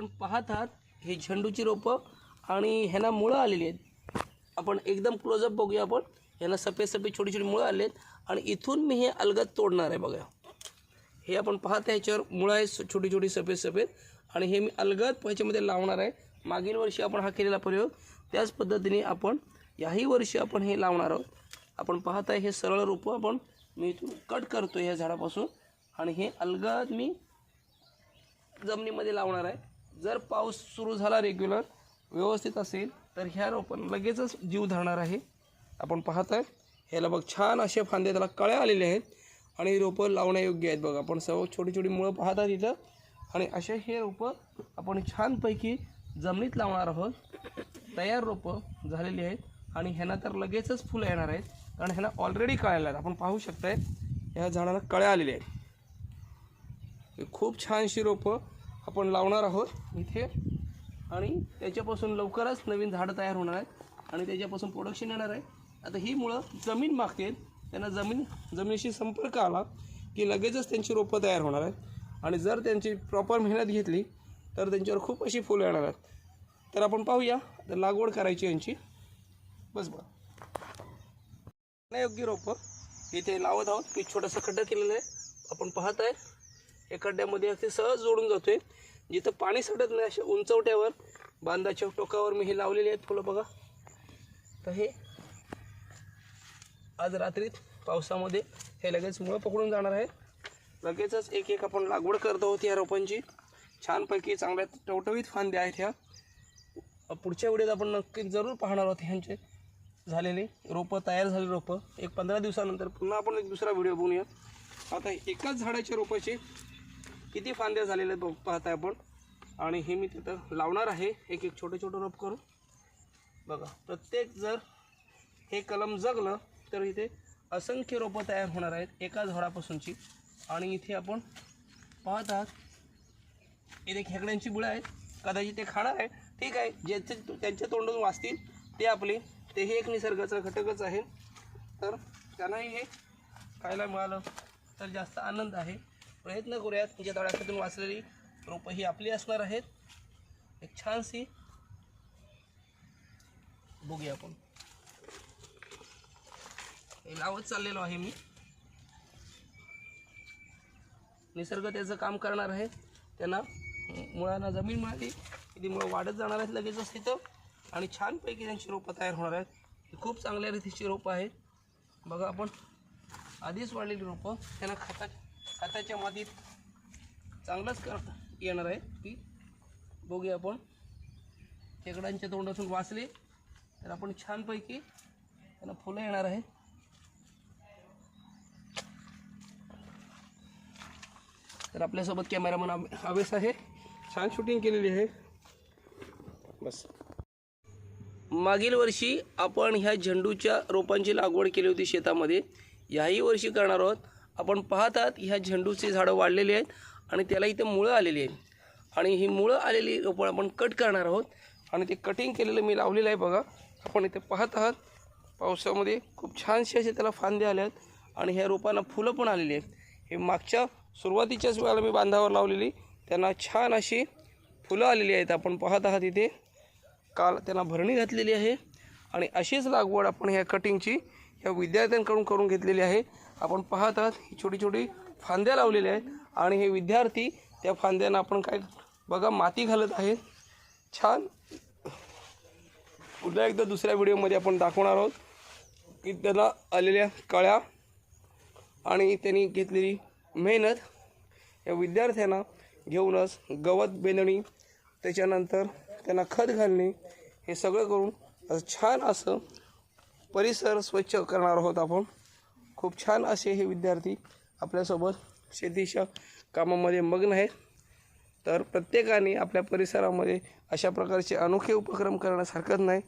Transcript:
आपण पाहत आहात हे झेंडूची रोपं आणि ह्यांना मुळं आलेली आहेत. आपण एकदम क्लोजअप बघूया आपण. ह्यांना सफेद सफेद छोटी छोटी मुळं आले आहेत आणि इथून मी हे अलगद तोडणार आहे बघा. हे आपण पाहत आहे ह्याच्यावर मुळं आहे स- छोटी छोटी सफेद सफेद. आणि हे मी अलगद ह्याच्यामध्ये लावणार आहे. मागील वर्षी आपण हा केलेला प्रयोग. त्याच पद्धतीने आपण याही वर्षी आपण हे लावणार आहोत. आपण पाहत आहे हे सरळ रोपं आपण मी इथून कट करतो ह्या झाडापासून. आणि हे अलगद मी जमिनीमध्ये लावणार आहे. जर पाऊस सुरू झाला रेग्युलर व्यवस्थित असेल तर ह्या रोपण लगेचच जीव धरणार आहे. आपण पाहत आहे ह्याला बघ छान असे फांदे त्याला कळ्या आलेले आहेत आणि रोपं लावण्यायोग्य आहेत बघ. आपण सर्व छोटी छोटी मुळं पाहतात इथं. आणि असे हे रोपं आपण छानपैकी जमिनीत लावणार आहोत. तयार रोपं झालेली आहेत आणि ह्यांना तर लगेचच फुलं येणार आहेत. कारण ह्यांना ऑलरेडी कळायला आहेत आपण पाहू शकताय ह्या झाडाला कळ्या आलेल्या आहेत. हे खूप छानशी रोपं आपण लावणार आहोत इथे. आणि त्याच्यापासून लवकरच नवीन झाडं तयार होणार आहेत. आणि त्याच्यापासून प्रोडक्शन येणार आहे. आता ही मुळं जमीन मागतील त्यांना जमीन जमिनीशी संपर्क आला की लगेचच त्यांची रोपं तयार होणार आहेत. आणि जर त्यांची प्रॉपर मेहनत घेतली तर त्यांच्यावर खूप अशी फुलं येणार आहेत. तर आपण पाहूया. तर लागवड करायची यांची. बस बघा योग्य रोपं. इथे लावत आहोत. मी छोटंसं खड्डा केलेलं आहे. आपण पाहत आहे खड्ड्यामध्ये अगदी सहज जोडून जातोय जिथं पाणी सटत नाही अशा उंचवट्यावर बांधाच्या टोकावर मी हे लावलेले आहेत फुलं बघा. तर हे आज रात्रीत पावसामध्ये हे लगेच मुळं पकडून जाणार आहे. लगेचच एक एक आपण लागवड करत आहोत या रोपांची. छानपैकी चांगल्या टवटवीत फांद्या आहेत ह्या. पुढच्या वेळेत आपण नक्की जरूर पाहणार आहोत ह्यांचे झालेले रोपं तयार झाले रोपं. एक पंधरा दिवसानंतर पुन्हा आपण एक दुसरा व्हिडिओ बनवूया आता एकाच झाडाच्या रोपाचे किती फांद्या झालेल्या आहेत बघ- पाहताय आपण. आणि हे मी तिथं लावणार आहे. एक एक छोटे छोटे रोप करून. बघा प्रत्येक जर हे कलम जगलं तर इथे असंख्य रोपं तयार होणार आहेत एका झाडापासूनची. आणि इथे आपण पाहत आहात इथे खेकड्यांची बुळं आहेत. कदाचित ते खाणार आहे ठीक आहे ज्याचे त्यांच्या तोंडून वाचतील ते आपले तेही एक निसर्गाचा घटकच आहे. तर त्यांनाही हे खायला मिळालं तर जास्त आनंद आहे. प्रयत्न करूयात. तुमच्या तळ्यातून वाचलेली रोपं ही आपली असणार आहेत. एक छानशी बघूया आपण. हे लावत चाललेलो आहे मी. निसर्ग त्याचं काम करणार आहे. त्यांना मुळांना जमीन मिळाली. की ती मुळं वाढत जाणार आहेत लगेचच तिथं आणि छानपैकी त्यांची रोपं तयार होणार आहेत. ही खूप चांगल्या रीतीची रोपं आहेत. बघा आपण. आधीच वाढलेली रोपं. त्यांना खातात. खताच्या मातीत चांगलंच कर येणार आहे की बघूया आपण. खेकडांच्या तोंडातून वाचले तर आपण छानपैकी त्यांना फुलं येणार आहे. तर आपल्यासोबत कॅमेरामन हवेस आहे. छान शूटिंग केलेली आहे. बस. मागील वर्षी आपण ह्या झेंडूच्या रोपांची लागवड केली होती शेतामध्ये. याही वर्षी करणार आहोत. आपण पाहत आहात ह्या झेंडूची झाडं वाढलेली आहेत आणि त्याला इथे मुळं आलेली आहेत. आणि ही मुळं आलेली रोपं आपण कट करणार आहोत. आणि ते कटिंग केलेलं मी लावलेलं आहे बघा. आपण इथे पाहत आहात. पावसामध्ये खूप छानसे असे त्याला फांदे आले आहेत आणि ह्या रोपांना फुलं पण आलेली आहेत. हे मागच्या सुरुवातीच्याच वेळेला मी बांधावर लावलेली. त्यांना छान अशी फुलं आलेली आहेत. आपण पाहत आहात इथे. काल त्यांना भरणी घातलेली आहे. आणि अशीच लागवड आपण ह्या कटिंगची ह्या विद्यार्थ्यांकडून करून घेतलेली आहे. आपण पाहत आहात ही छोटी छोटी फांद्या लावलेल्या आहेत. आणि हे विद्यार्थी त्या फांद्यांना आपण काय बघा माती घालत आहेत. छान. पुन्हा एकदा दुसऱ्या व्हिडिओमध्ये आपण दाखवणार आहोत की त्याला आलेल्या कळ्या आणि त्यांनी घेतलेली मेहनत या विद्यार्थ्यांना घेऊनच गवत बेंदणी त्याच्यानंतर त्यांना खत घालणे हे सगळं करून असं छान असं परिसर स्वच्छ करणार आहोत आपण. खूप छान असे हे विद्यार्थी आपल्यासोबत शेतीच्या कामामध्ये मग्न आहेत. तर प्रत्येकाने आपल्या परिसरामध्ये अशा प्रकारचे अनोखे उपक्रम करण्यास हरकत नाही.